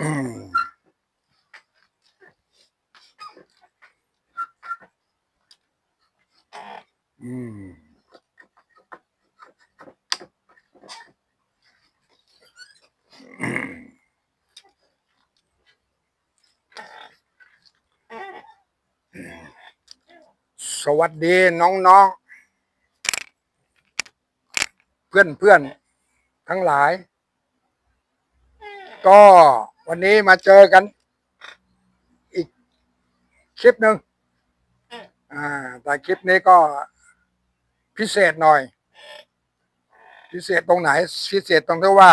อืมสวัสดีน้องๆ เพื่อนๆ ทั้งหลาย ก็ วันนี้มาเจอกัน อีกคลิปหนึ่งอ่า แต่คลิปนี้ก็พิเศษหน่อย พิเศษตรงไหน พิเศษตรงที่ว่า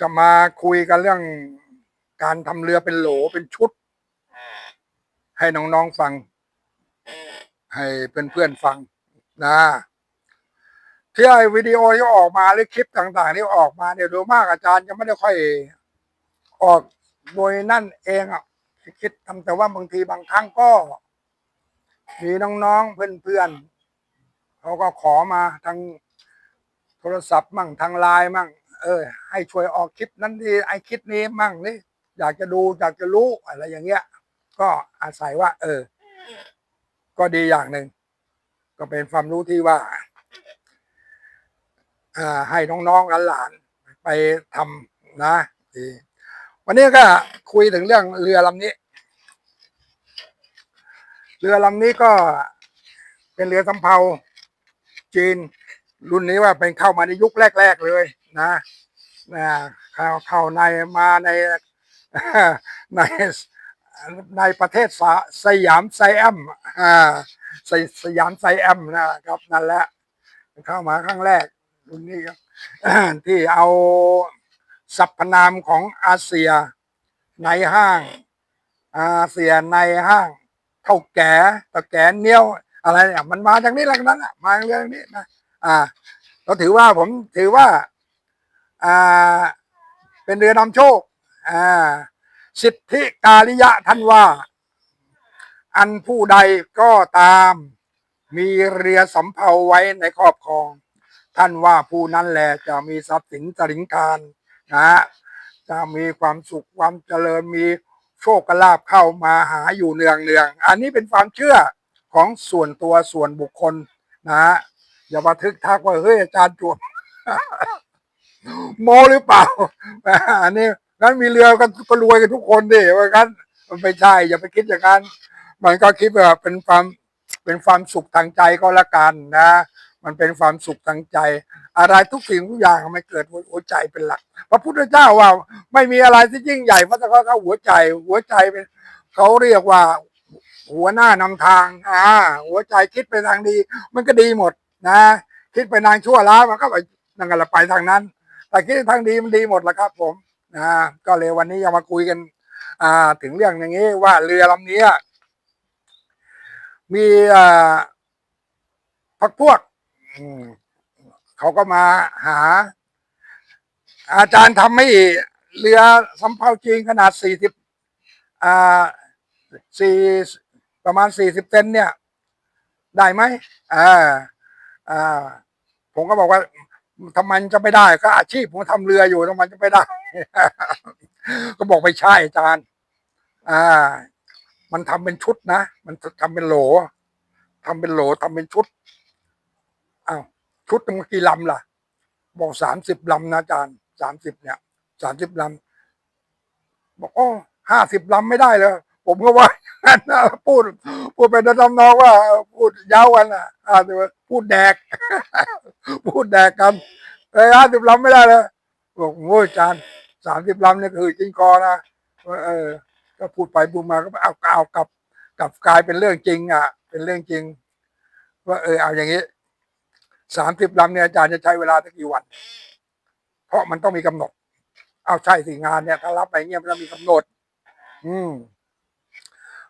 จะมาคุยกันเรื่องการทำเรือเป็นโหลเป็นชุด ให้น้องๆฟัง ให้เพื่อนๆฟังนะ ที่ไอ้วิดีโอที่ออกมาหรือคลิปต่างๆที่ออกมาเนี่ยดยมากอาจารย์จะไม่ได้ค่อยออกโดยนั่นเองอะคิดทำแต่ว่าบางทีบางครั้งก็มีน้องๆเพื่อนๆเขาก็ขอมาทางโทรศัพท์มั่งทางไลน์มั่ง เออ ให้ช่วยออกคลิปนั้นดีไอคลิปนี้มั่งนี่อยากจะดูอยากจะรู้อะไรอย่างเงี้ย ก็อาศัยว่า เออ ก็ดีอย่างหนึ่งก็เป็นความรู้ที่ว่า ให้น้องๆหลานๆไปทำนะดีวันนี้ก็คุยถึงเรื่องเรือลำนี้ เรือลำนี้ก็เป็นเรือสำเภาจีน รุ่นนี้ว่าเป็นเข้ามาในยุคแรก ๆเลยนะนะเข้าเข้าในมาในในในประเทศสสยามไซแอมอ่าสสยามไซแอมนะครับนั่นแหละเข้ามาครั้งแรก รุ่นนี้ครับ ที่เอาสรรพนามของอาเซียในห้าง อาเซียในห้างเท่าแก่เท่าแก่เนี้ยวอะไรเนี่ยมันมาจากนี้แหละนั้นอะมาจากเรื่องนี้นะอ่าเราถือว่าผมถือว่าอ่าเป็นเรือนำโชคอ่าสิทธิกาลิยะท่านว่า อันผู้ใดก็ตาม มีเรือสำเภาไว้ในครอบครอง ท่านว่าผู้นั้นแหละจะมีทรัพย์สินสริงการนะฮะจะมีความสุขความเจริญมีโชคลาภเข้ามาหาอยู่เนืองเนืองอันนี้เป็นความเชื่อของส่วนตัวส่วนบุคคลนะฮะอย่ามาทึกทักว่าเฮ้ยอาจารย์จวบโมหรือเปล่าอันนี้งั้นมีเรือกันก็รวยกันทุกคนดิว่างั้นมันไม่ใช่อย่าไปคิดอย่างนั้นมันก็คิดว่าเป็นความเป็นความสุขทางใจก็แล้วกันนะ มันเป็นความสุขทางใจ อะไรทุกสิ่งทุกอย่างมันเกิดหัวใจเป็นหลัก พระพุทธเจ้าว่า ไม่มีอะไรที่ยิ่งใหญ่เพราะแต่เขาเขาหัวใจ หัวใจเป็นเขาเรียกว่า หัวหน้านำทางอ่าหัวใจคิดไปทางดี มันก็ดีหมดนะ คิดไปทางชั่วร้ายมันก็ไปนั่นกันละไปทางนั้น แต่คิดทางดีมันดีหมดแหละครับ ผมนะก็เลยวันนี้จะมาคุยกัน อ่า ถึงเรื่องอย่างนี้ว่าเรือลำนี้มีพักพวก เขาก็มาหา อาจารย์ทำให้เรือสำเภาจีนขนาดสี่สิบอ่าสี่ประมาณสี่สิบเซนเนี่ย ได้ไหมอ่าอ่าผมก็บอกว่าทำไมจะไม่ได้ก็อาชีพผมทำเรืออยู่ทำไมจะไม่ได้ ก็บอกไม่ใช่อาจารย์ อ่า มันทำเป็นชุดนะ มันทำเป็นโหลทำเป็นโหลทำเป็นชุด ชุดมันกี่ลำล่ะ บอกสามสิบลำนะอาจารย์สามสิบเนี่ยสามสิบลำบอกโอ้ห้าสิบลำไม่ได้เลยผมก็ว่าพูด พูดเป็นทำนองว่า พูดยาวกันอะพูดแดก พูดแดกกันเอ้ห้าสิบลำไม่ได้เลยบอกโอ้ยอาจารย์สามสิบลำเนี่ยคือจริงคอนะเออ ก็พูดไปพูดมาก็เอาเอากลับกลับกลายเป็นเรื่องจริง อะ เป็นเรื่องจริง ว่าเออเอาอย่างนี้ สามสิบลำเนี่ยอาจารย์จะใช้เวลาสักกี่วัน เพราะมันต้องมีกำหนด เอาใช่สิงานเนี่ยถ้ารับไปเงี้ยมันต้องมีกำหนด อืม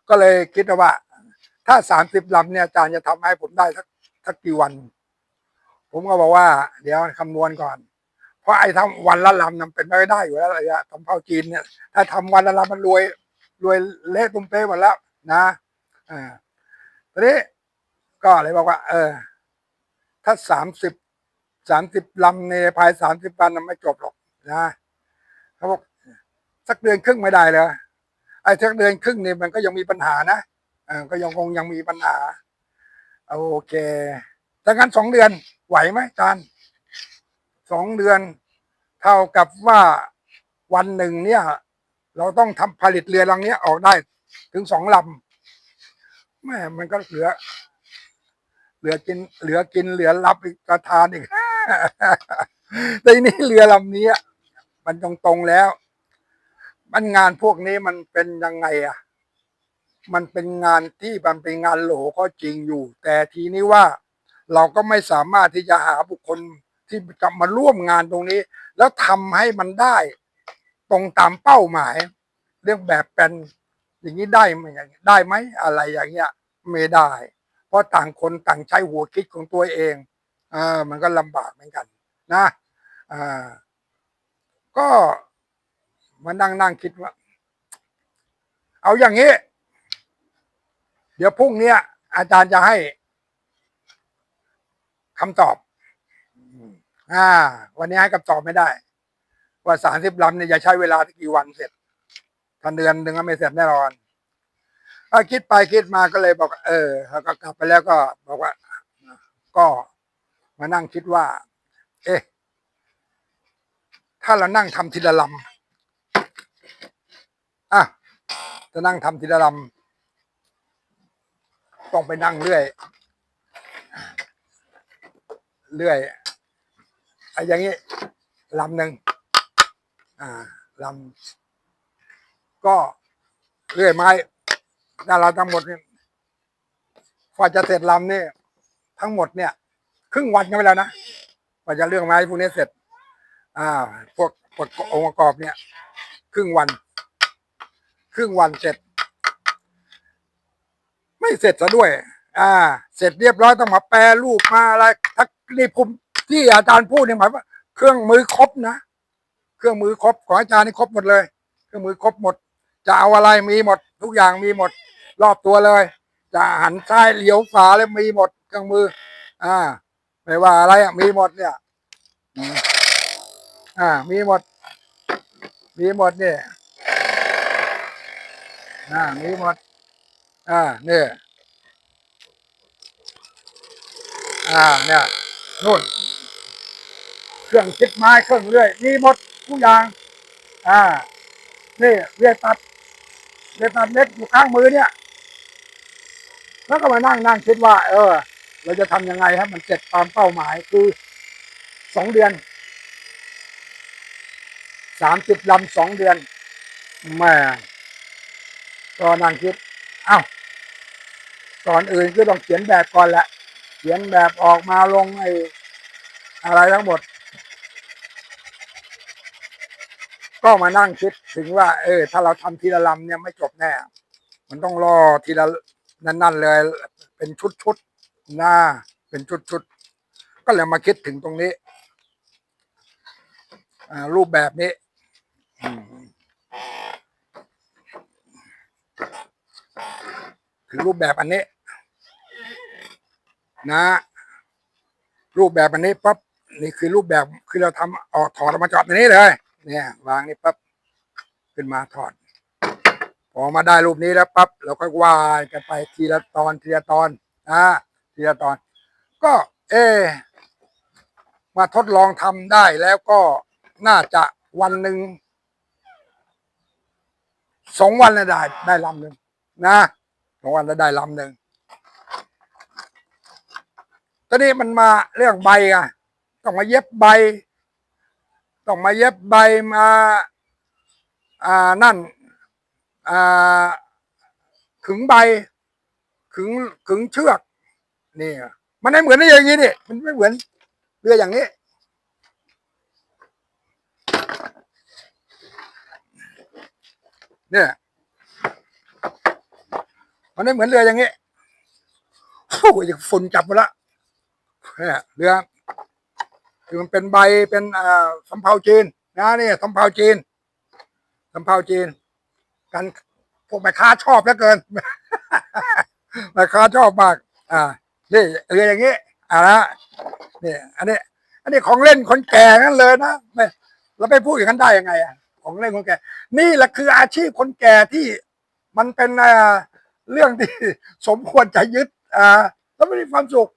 ก็เลยคิดว่า ถ้าสามสิบลำเนี่ยอาจารย์จะทำให้ผมได้สักสักกี่วัน ผมก็บอกว่า เดี๋ยวคำนวณก่อน เพราะไอ้ทำวันละลำนั้นเป็นไม่ได้อยู่แล้วระยะทำเผาจีนเนี่ย ถ้าทำวันละลำมันรวย รวยเละตุ้มเป๊ะหมดแล้ว นะอ่าทีนี้ก็เลยบอกว่า เออ ถ้าสามสิบสามสิบลำในภายสามสิบวันมันไม่จบหรอกนะเขาบอกสักเดือนครึ่งไม่ได้เลยไอ้สักเดือนครึ่งนี่มันก็ยังมีปัญหานะอก็ยังคงยังมีปัญหาโอเคถ้างั้นสองเดือนไหวไหมจารย์สองเดือน เท่ากับว่าวันหนึ่งเนี่ย เราต้องทำผลิตเรือลำนี้ออกได้ถึงสองลำแม่มันก็เหลือ ลือกิน เหลือกินเหลือรับอีกกระทานอีกแต่นี้เรือลำนี้มันตรงๆแล้ว มันงานพวกนี้มันเป็นยังไงอะ มันเป็นงานที่มันเป็นงานโหลก็จริงอยู่ แต่ทีนี้ว่าเราก็ไม่สามารถที่จะหาบุคคลที่จะมาร่วมงานตรงนี้ แล้วทำให้มันได้ ตรงตามเป้าหมาย เรื่องแบบเป็นอย่างนี้ได้ไหมได้ไหมอะไรอย่างเงี้ย ไม่ได้ เพราะต่างคนต่างใช้หัวคิดของตัวเองอ่ามันก็ลำบากเหมือนกันนะอ่าก็มานั่งนั่งคิดว่า เอาอย่างนี้ เดี๋ยวพรุ่งนี้อาจารย์จะให้คำตอบ อ่า วันนี้ให้คำตอบไม่ได้ ว่าสามสิบลำเนี่ยจะใช้เวลากี่วันเสร็จถ้าเดือนหนึ่งก็ไม่เสร็จแน่นอน ถ้าคิดไปคิดมาก็เลยบอก เออแล้วก็กลับไปแล้วก็บอกว่า ก็มานั่งคิดว่า เอ๊ะ ถ้าเรานั่งทำทีละลำอะจะนั่งทำทีละลำต้องไปนั่งเรื่อย เรื่อยไอ้อย่างนี้ลำหนึ่งอ่าลำก็เรื่อยไม้ ถ้าเราทั้งหมดเนี่ยกว่าจะเสร็จลำนี่ทั้งหมดเนี่ย ครึ่งวันกันไปแล้วนะกว่าจะเรื่องไม้พวกนี้เสร็จ อ่า พวกพวกองค์ประกอบเนี่ย ครึ่งวัน ครึ่งวันเสร็จ ไม่เสร็จซะด้วย อ่า เสร็จเรียบร้อยต้องมาแปรรูปมาอะไรถ้านี่ผมที่อาจารย์พูดเนี่ยหมายว่าเครื่องมือครบนะเครื่องมือครบของอาจารย์นี่ครบหมดเลย เครื่องมือครบหมด จะเอาอะไรมีหมด ทุกอย่างมีหมด รอบตัวเลย จะหันซ้ายเลี้ยวขวาแล้วมีหมดเครื่องมือ อ่า ไม่ว่าอะไรอะมีหมดเนี่ย อ่า มีหมด มีหมดเนี่ยอ่ามีหมด อ่าเนี่ยอ่าเนี่ยนู่นเครื่องคิดไม้เครื่องเลื่อยมีหมดทุกอย่าง อ่า นี่เรียตัดเรียตัดเล็กอยู่ข้างมือเนี่ย แล้วก็มานั่งนั่งคิดว่า เออ เราจะทำยังไงให้มันเสร็จตามเป้าหมายคือสองเดือนสามสิบลำสองเดือนแม่ก็นั่งคิดเอ้าก่อนอื่นก็ต้องเขียนแบบก่อนแหละ เขียนแบบออกมาลงไอ้อะไรทั้งหมด ก็มานั่งคิดถึงว่า เออ ถ้าเราทำทีละลำเนี่ยไม่จบแน่ มันต้องรอทีละ นั่นๆเลย เป็นชุดๆหน้า เป็นชุดๆก็เลยมาคิดถึงตรงนี้รูปแบบนี้คือรูปแบบอันนี้ นะ รูปแบบอันนี้ปั๊บนี่คือรูปแบบคือเราทำออกถอดออกมาจอดในนี้เลย เนี่ยวางนี่ปั๊บขึ้นมาถอด พอมาได้รูปนี้แล้วปั๊บเราก็วายกันไปทีละตอนทีละตอนนะทีละตอน ก็เอ มาทดลองทำได้แล้วก็น่าจะวันหนึ่งสองวันล้วได้ได้ลำหนึ่งนะสองวันล้วได้ลำหนึ่งตอนนี้มันมาเรื่องใบอะต้องมาเย็บใบ ต้องมาเย็บใบมา อ่านั่น ขึงใบ ขึงขึงเชือกนี่มันไม่เหมือนนี่อย่างนี้นี่มันไม่เหมือนเรืออย่างนี้เนี่ยมันไม่เหมือนเรืออย่างนี้โอ้ยฝุ่นจับมาละเนี่ยเรือคือมันเป็นใบเป็นอ่าสำเภาจีนนะนี่สำเภาจีนสำเภาจีน กันพวกแม่ค้าชอบเหลือเกิน แม่ค้าชอบมาก อ่า นี่เรืออย่างนี้อ่านะนี่อันนี้ อันนี้ของเล่นคนแก่นั่นเลยนะไม่เราไปพูดอย่างนั้นได้ยังไงอะ ของเล่นคนแก่ นี่แหละคืออาชีพคนแก่ที่มันเป็นเอ่อเรื่องที่สมควรจะยึด อ่า แล้วมันมีความสุข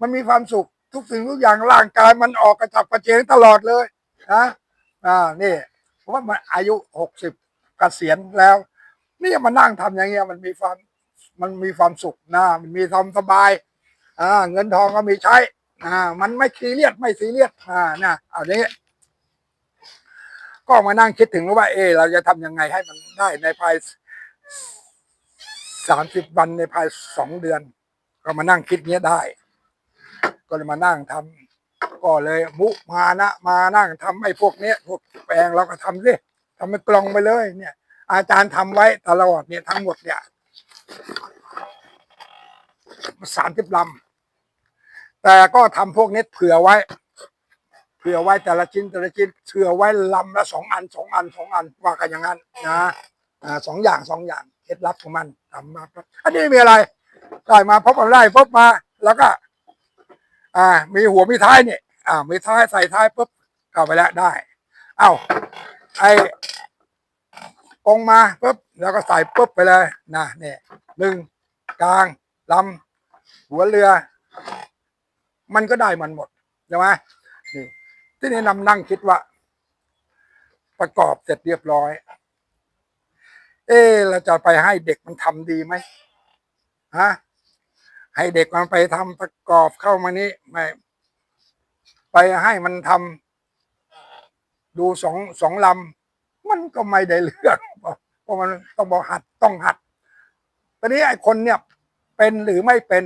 มันมีความสุข ทุกสิ่งทุกอย่างร่างกายมันออกกระฉับกระเฉงตลอดเลยนะอ่า นี่ เพราะว่ามันอายุหกสิบ กษียณแล้วนี่มานั่งทำอย่างเงี้ยมันมีความมันมีความสุขนะมันมีความสบายอ่าเงินทองก็มีใช้อ่ามันไม่ซีเรียสไม่ซีเรียสอ่านะเอานี้ก็มานั่งคิดถึงว่า เออเราจะทำยังไงให้มันได้ในภายสามสิบวันในภายสองเดือน ก็มานั่งคิดเนี้ยได้ ก็เลยมานั่งทำก็เลยมุมานะมานั่งทำไอ้พวกเนี้ยพวกแปลงเราก็ทำสิ ทำเป็นกล่องไปเลย เนี่ย อาจารย์ทำไว้ตลอดเนี่ยทั้งหมดเนี่ยสามสิบลำแต่ก็ทำพวกนี้เผื่อไว้ เผื่อไว้แต่ละชิ้นแต่ละชิ้นเผื่อไว้ลำละสองอันสองอันสองอันว่ากันอย่างนั้นนะอ่าสองอย่างสองอย่างเคล็ดลับของมันทำมาอันนี้มีอะไรได้มาพบมาได้พบมาแล้วก็ อ่า มีหัวมีท้ายเนี่ยอ่า มีท้ายใส่ท้ายปุ๊บเข้าไปแล้วได้ เอ้า ไอ้กงมาปุ๊บแล้วก็ใส่ปุ๊บไปเลยนะเนี่ยหนึ่งกลางลำหัวเรือ มันก็ได้มันหมดใช่ไหมนี่ที่นี่นำนั่งคิดว่า ประกอบเสร็จเรียบร้อย เออเราจะไปให้เด็กมันทำดีไหมฮะให้เด็กมันไปทำประกอบเข้ามานี้ไม่ไปให้มันทำ ดูสองสองลำมันก็ไม่ได้เรื่องเพราะมันต้องบอกหัดต้องหัดตอนนี้ไอ้คนเนี่ยเป็นหรือไม่เป็น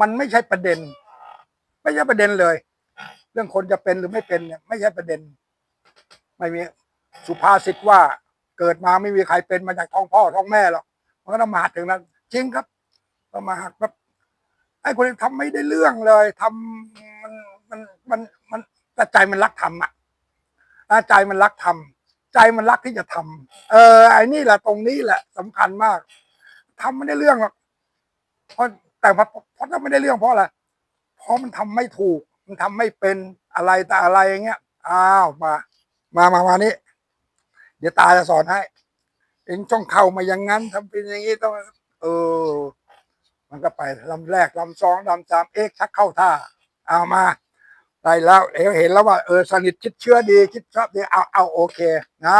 มันไม่ใช่ประเด็น ไม่ใช่ประเด็นเลย เรื่องคนจะเป็นหรือไม่เป็นเนี่ย ไม่ใช่ประเด็น ไม่มีสุภาษิตว่าเกิดมาไม่มีใครเป็นมาจากท้องพ่อท้องแม่หรอกมันก็ต้องมาหัดถึงนั้นจริงครับต้องมาหัดแบบไอ้คนที่ทำไม่ได้เรื่องเลยทำมันมันมันมัน แต่ใจมันรักทำอะใจมันรักทำใจมันรักที่จะทำเออไอ้นี่แหละตรงนี้แหละสำคัญมากทำไม่ได้เรื่องหรอกเพราะแต่เพราะเพราะทำไม่ได้เรื่องเพราะอะไรเพราะมันทำไม่ถูก มันทำไม่เป็นอะไรแต่อะไรอย่างเงี้ยอ้าวมามามามานี่เดี๋ยวตาจะสอนให้ เองต้องเข้ามาอย่างนั้นทำเป็นอย่างนี้ต้องเออ มันก็ไปลำแรกลำสองลำสามเอ๊ะชักเข้าท่า เอามา ได้แล้วเอเห็นแล้วว่าเออสนิทคิดเชื่อดีคิดชอบดีเอาเอาโอเคนะ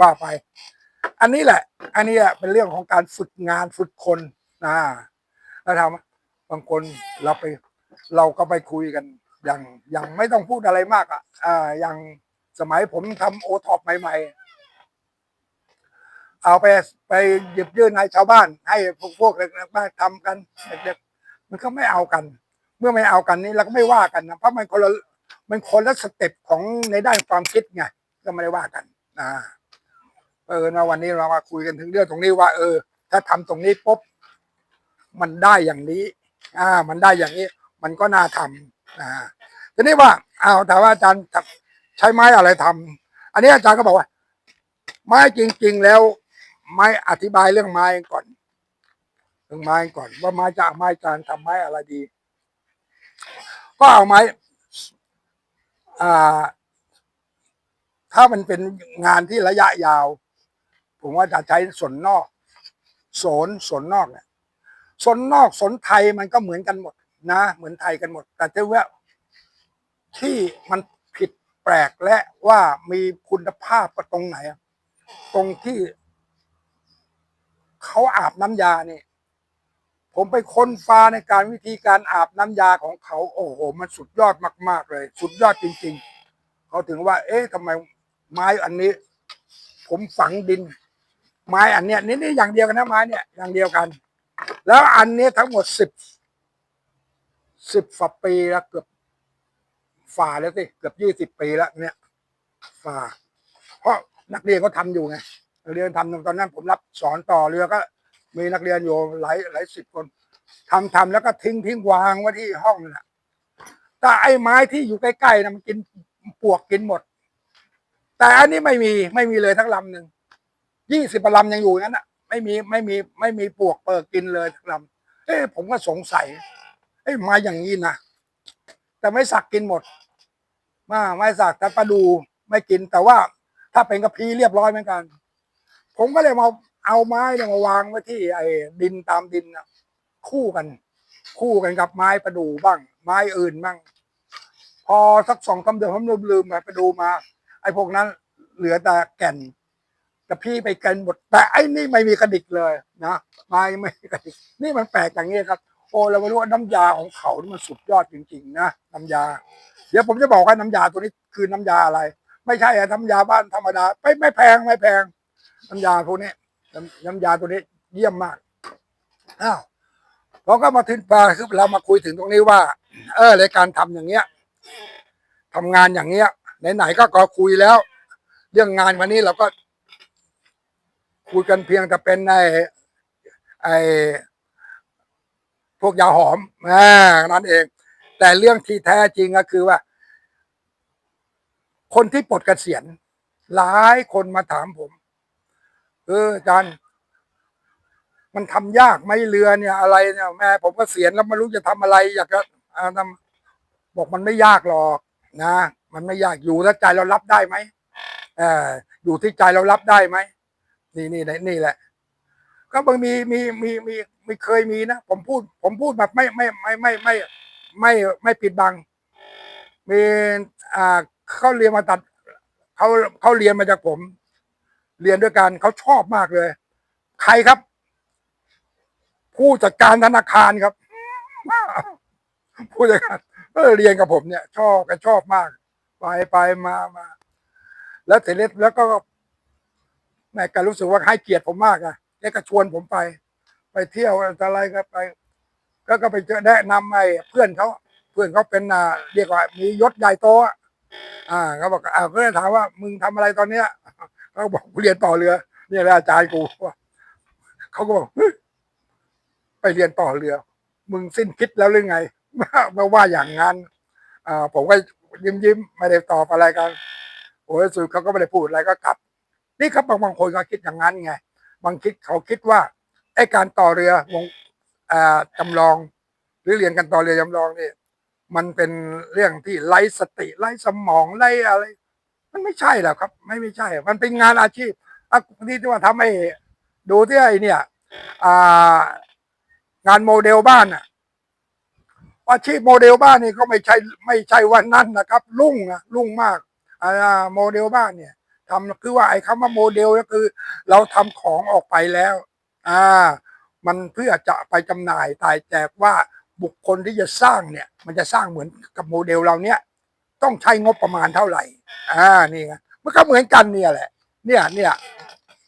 ว่าไป อันนี้แหละ อันนี้แหละเป็นเรื่องของการฝึกงานฝึกคนนะแล้วทำบางคนเราไป เราก็ไปคุยกัน อย่างอย่างไม่ต้องพูดอะไรมากอะอ่าอย่างสมัยผมทำโอท็อปใหม่ ๆ เอาไปไปหยิบยื่นให้ชาวบ้าน ให้พวกพวกเด็กๆมาทำกันเด็กๆมันก็ไม่เอากัน เมื่อไม่เอากันนี่เราก็ไม่ว่ากันนะเพราะมันคนละมันคนละสเต็ปของในด้านความคิดไงก็ไม่ได้ว่ากันนะเออนะวันนี้เรามาคุยกันถึงเรื่องตรงนี้ว่า เออ ถ้าทำตรงนี้ปุ๊บมันได้อย่างนี้ อ่า มันได้อย่างนี้ มันก็น่าทำอ่าทีนี้ว่าเอาถามว่าอาจารย์ใช้ไม้อะไรทำอันนี้อาจารย์ก็บอกว่า ไม้จริง ๆ แล้ว ไม้อธิบายเรื่องไม้ก่อนเรื่องไม้ก่อน ว่าไม้จะไม้จานทำไม้อะไรดี ก็เอาไม้ถ้ามันเป็นงานที่ระยะยาว ผมว่าจะใช้สนนอกสนสนนอกเนี่ยสนนอกสนไทยมันก็เหมือนกันหมดนะ เหมือนไทยกันหมด แต่ที่ว่าที่มันผิดแปลกและว่ามีคุณภาพก็ตรงไหน ตรงที่เขาอาบน้ำยาเนี่ย ผมไปค้นฟ้าในการวิธีการอาบน้ำยาของเขา โอ้โห มันสุดยอดมาก ๆ เลย สุดยอดจริง ๆ เขาถึงว่า เอ๊ะทำไมไม้อันนี้ ผมฝังดิน ไม้อันเนี้ยนี่นี่อย่างเดียวกันนะไม้เนี่ยอย่างเดียวกัน แล้วอันนี้ทั้งหมดสิบสิบฝาปีแล้วเกือบฝ่าแล้วสิเกือบยี่สิบปีแล้วเนี่ยฝ่า เพราะนักเรียนก็ทำอยู่ไงเรียนทำตอนนั้นผมรับสอนต่อเรือก็ มีนักเรียนอยู่หลายหลายสิบคนทำทำแล้วก็ทิ้งทิ้งวางไว้ที่ห้องนั่นแหละแต่ไอ้ไม้ที่อยู่ใกล้ๆนะมันกินปวกกินหมด แต่อันนี้ไม่มีไม่มีเลยทั้งลำหนึ่งยี่สิบลำยังอยู่งั้นอะ ไม่มีไม่มีไม่มีปวกเปิกกินเลยทั้งลำเอ้ผมก็สงสัยเอ้มาอย่างนี้นะแต่ไม่สักกินหมดมาไม่สักแต่ปลาดูไม่กินแต่ว่าถ้าเป็นกระพีเรียบร้อยเหมือนกัน ผมก็เลยมาเอาไม้เนี่ยมาวางไว้ที่ไอ้ดินตามดินนะคู่กัน คู่กันกับไม้ประดู่บ้าง ไม้อื่นบ้าง พอสักสองสาเดือนผมลืมๆไปประดู่มา ไอ้พวกนั้นเหลือแต่แก่นกระพี่ไปกันหมดแต่ไอ้นี่ไม่มีกระดิกเลยนะไม้ไม่มีกระดิก นี่มันแปลกอย่างนี้ครับโอ้เราไม่รู้ว่าน้ำยาของเขานี่มันสุดยอดจริงๆนะน้ำยา เดี๋ยวผมจะบอกว่าน้ำยาตัวนี้คือน้ำยาอะไร ไม่ใช่อะน้ำยาบ้านธรรมดาไม่ไม่แพงไม่แพงน้ำยาพวกนี้ น้ำน้ำยาตัวนี้เยี่ยมมากอ้าวเราก็มาถึงปลาคือเรามาคุยถึงตรงนี้ว่า เออในการทำอย่างเงี้ยทำงานอย่างเงี้ยไหนๆก็ก็คุยแล้ว เรื่องงานวันนี้เราก็ คุยกันเพียงแต่เป็นในไอพวกยาหอมอ่านั่นเอง แต่เรื่องที่แท้จริงก็คือว่า คนที่ปลดกเกษียณหลายคนมาถามผม เอออาจารย์ มันทำยากไหมเรือเนี่ย อะไรเนี่ยแม่ผมก็เสียณแล้วไม่รู้จะทำอะไร อยากจะทำบอกมันไม่ยากหรอกนะมันไม่ยากอยู่แล้วใจเรารับได้ไหมเอออยู่ที่ใจเรารับได้ไหมนี่นี่นี่นี่แหละ ก็บางมีมีมีมีมีเคยมีนะผมพูด ผมพูดแบบไม่ไม่ไม่ไม่ไม่ไม่ไม่ปิดบัง มีอ่าเขาเรียนมาตัดเขาเขาเรียนมาจากผม เรียนด้วยกันเขาชอบมากเลย ใครครับ ผู้จัดการธนาคารครับ ผู้จัดการเรียนกับผมเนี่ย ชอบกันชอบมาก ไปไปมามาแล้วเสร็จแล้วก็แม่ก็รู้สึกว่าให้เกียรติผมมากอะแกก็ชวนผมไป ไปเที่ยวอะไรก็ไป ก็ก็ไปเจอแนะนำไอ้เพื่อนเขาเพื่อนเขาเป็นอ่าเรียกว่ามียศใหญ่โตอะอ่าเขาบอกอ่าเพื่อนถามว่ามึงทำอะไรตอนเนี้ย เขาบอกเรียนต่อเรือ เนี่ยอาจารย์กูเขาก็บอกไปเรียนต่อเรือ มึงสิ้นคิดแล้วหรือไงมาว่าอย่างนั้นผมก็ยิ้มยิ้มไม่ได้ตอบอะไรกันโอ้ยสุดเขาก็ไม่ได้พูดอะไรก็กลับ นี่ครับบางบางคนก็คิดอย่างนั้นไง บางคิดเขาคิดว่าไอ้การต่อเรือวงจำลอง หรือเรียนกันต่อเรือจำลองนี่มันเป็นเรื่องที่ไร้สติไร้สมองไร้อะไร มันไม่ใช่หรอกครับ ไม่ไม่ใช่ มันเป็นงานอาชีพอะนี่ที่ว่าทำให้ดูที่ไอ้เนี่ย อ่างานโมเดลบ้านอะอาชีพโมเดลบ้านนี่ก็ไม่ใช่ไม่ใช่วันนั้นนะครับรุ่งนะรุ่งมากอ่าโมเดลบ้านเนี่ยทำคือว่าไอ้คำว่าโมเดลก็คือ เราทำของออกไปแล้ว อ่า มันเพื่อจะไปจำหน่ายตายแจกว่าบุคคลที่จะสร้างเนี่ย มันจะสร้างเหมือนกับโมเดลเราเนี้ย ต้องใช้งบประมาณเท่าไหร่ อ่านี่ไงมันก็เหมือนกันเนี่ยแหละ เนี่ยเนี่ย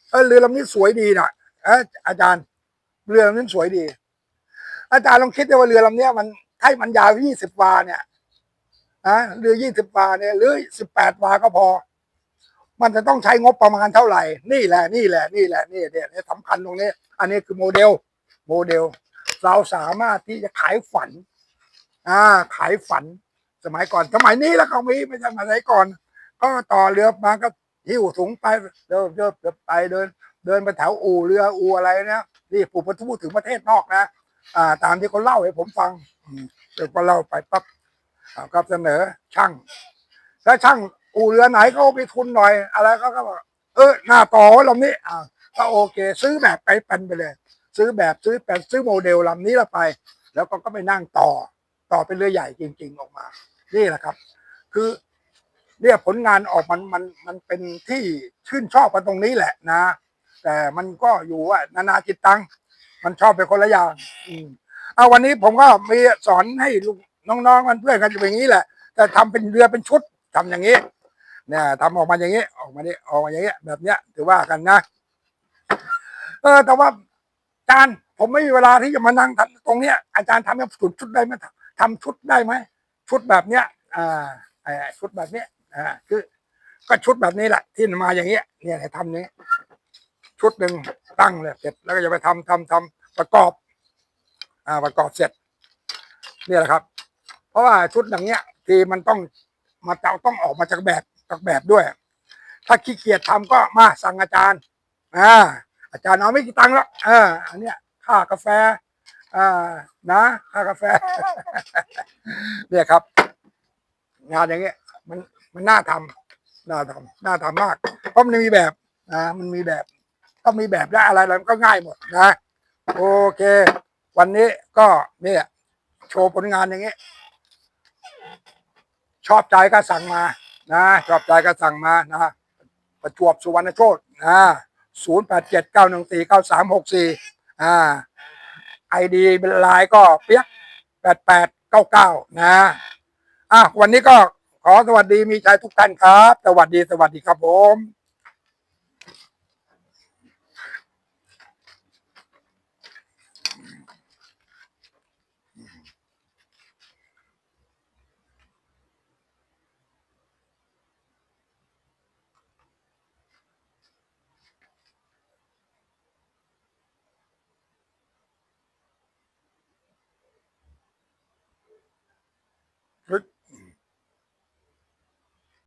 เออเรือลำนี้สวยดีนะเอออาจารย์ เรือลำนี้สวยดี อาจารย์ลองคิดดูว่าเรือลำนี้มันให้มันยาวยี่สิบวาเนี่ยอะเรือยี่สิบวาเนี่ยหรือสิบแปดวาก็พอ มันจะต้องใช้งบประมาณเท่าไหร่ นี่แหละนี่แหละนี่แหละนี่เนี่ยเนี่ยสำคัญตรงนี้ อันนี้คือโมเดล โมเดล เราสามารถที่จะขายฝัน อ่า ขายฝัน สมัยก่อน สมัยนี้แล้วเขามีไม่ใช่สมัยก่อน ก็ต่อเรือมาก็หิ้วถุงไปเดินเดินเดินไปเดิน เดินไปแถวอู่เรืออู่อะไรเนี่ยนี่ผมพูดถึงประเทศนอกนะอ่า ตามที่เขาเล่าให้ผมฟังเดี๋ยวพอเล่าไปปั๊บอ่าก็เสนอช่างแล้วช่างอู่เรือไหนเขาไปทุนหน่อย อะไรเขาก็บอกเออหน้าต่อลำนี้อ่าก็โอเค ซื้อแบบไปเป็นไปเลย ซื้อแบบซื้อแบบซื้อโมเดลลำนี้ละไป แล้วก็ก็ไปนั่งต่อ ต่อเป็นเรือใหญ่จริง ๆ ออกมา นี่แหละครับ คือเนี่ยผลงานออกมันมันมันเป็นที่ชื่นชอบกันตรงนี้แหละนะ แต่มันก็อยู่ว่านานาจิตตัง มันชอบเป็นคนละอย่าง อืมเอาวันนี้ผมก็มีสอนให้ลูกน้องๆกันเพื่อนกันอย่างนี้แหละ แต่ทำเป็นเรือเป็นชุดทำอย่างนี้เนี่ยทำออกมาอย่างนี้ ออกมานี่ออกมาอย่างนี้ยแบบเนี้ยถือว่ากันนะ เออ แต่ว่าอาจารย์ผมไม่มีเวลาที่จะมานั่งทำตรงเนี้ยอาจารย์ทำให้ชุดชุดได้ไหมทำชุดได้ไหม ชุดแบบเนี้ยอ่าไอ้ชุดแบบเนี้ยอ่าคือก็ชุดแบบนี้แหละที่มาอย่างเงี้ยเนี่ยทำอย่างนี้ชุดหนึ่งตั้งเลยเสร็จแล้วก็จะไปทำทำทำประกอบ อ่าประกอบเสร็จเนี่ยแหละครับ เพราะว่าชุดอย่างเงี้ยที่มันต้องมาจะต้องออกมาจากแบบจากแบบด้วย ถ้าขี้เกียจทำก็มาสั่งอาจารย์อ่าอาจารย์เอาไม่กี่ตังค์แล้วเอออันเนี้ยค่ากาแฟ อ่านะค่ากาแฟ เนี่ยครับ งานอย่างเงี้ย มันมันน่าทน่าทำน่าทำมาก เพราะมันมีแบบนะมันมีแบบก็มีแบบและอะไรอะไรมันก็ง่ายหมดนะโอเค วันนี้ก็เนี่ยโชว์ผลงานอย่างนี้ชอบใจก็สั่งมานะชอบใจก็สั่งมานะประจวบสุวรรณโชตนะศูนย์แปดเจ็ดเก้าหนึ่งสี่เก้าสามหกสี่อ่า ไอดีเป็นไลน์ก็เปียกแปดแปดเก้าเก้านะอะวันนี้ก็ขอสวัสดีมีชัยทุกท่านครับ สวัสดีสวัสดีครับผม